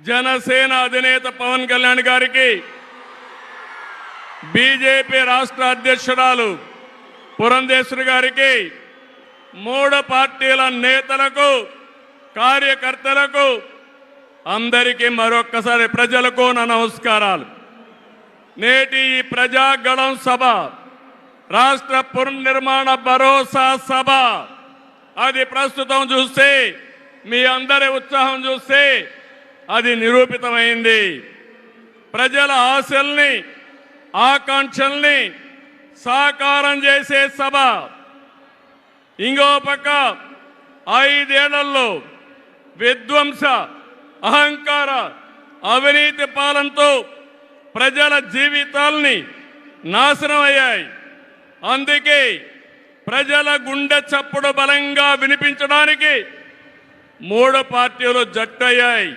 జనసేన అధినేత పవన్ కళ్యాణ్ గారికి బీజేపీ రాష్ట్ర అధ్యక్షురాలు పురంధేశ్వరి గారికి మూడు పార్టీల నేతలకు కార్యకర్తలకు అందరికీ మరొక్కసారి ప్రజలకు నా నమస్కారాలు. నేటి ఈ ప్రజాగణం సభ రాష్ట్ర పునర్నిర్మాణ భరోసా సభ అది ప్రస్తుతం చూస్తే మీ అందరి ఉత్సాహం చూస్తే అది నిరూపితమైంది. ప్రజల ఆశల్ని ఆకాంక్షల్ని సాకారం చేసే సభ. ఇంకో పక్క ఐదేళ్ళలో విధ్వంస అహంకార అవినీతి పాలనతో ప్రజల జీవితాల్ని నాశనం అయ్యాయి. అందుకే ప్రజల గుండె చప్పుడు బలంగా వినిపించడానికి మూడు పార్టీలు జట్టయ్యాయి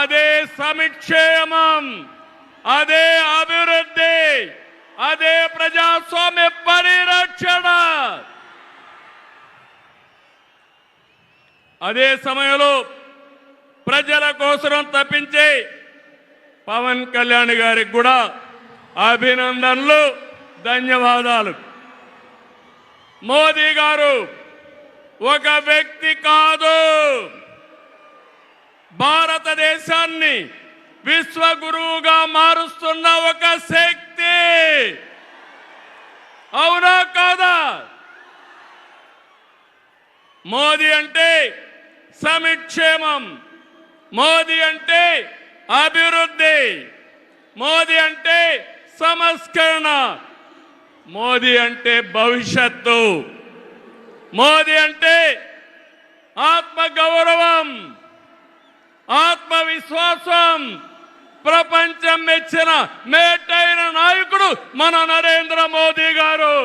అదే సమిక్షేమం అదే అభివృద్ధి అదే ప్రజాస్వామ్య పరిరక్షణ. అదే సమయంలో ప్రజల కోసం తప్పించి పవన్ కళ్యాణ్ గారికి కూడా అభినందనలు ధన్యవాదాలు. మోదీ గారు ఒక వ్యక్తి కాదు. భారతదేశాన్ని విశ్వగురువుగా మారుస్తున్న ఒక శక్తి. అవునా కాదా? మోదీ అంటే సమిక్షేమం. మోదీ అంటే అభివృద్ధి. మోదీ అంటే సంస్కరణ. మోదీ అంటే భవిష్యత్తు. మోదీ అంటే ఆత్మగౌరవం. ఆత్మవిశ్వాసం ప్రపంచం మెచ్చిన మేటైన నాయకుడు మన నరేంద్ర మోదీ గారు.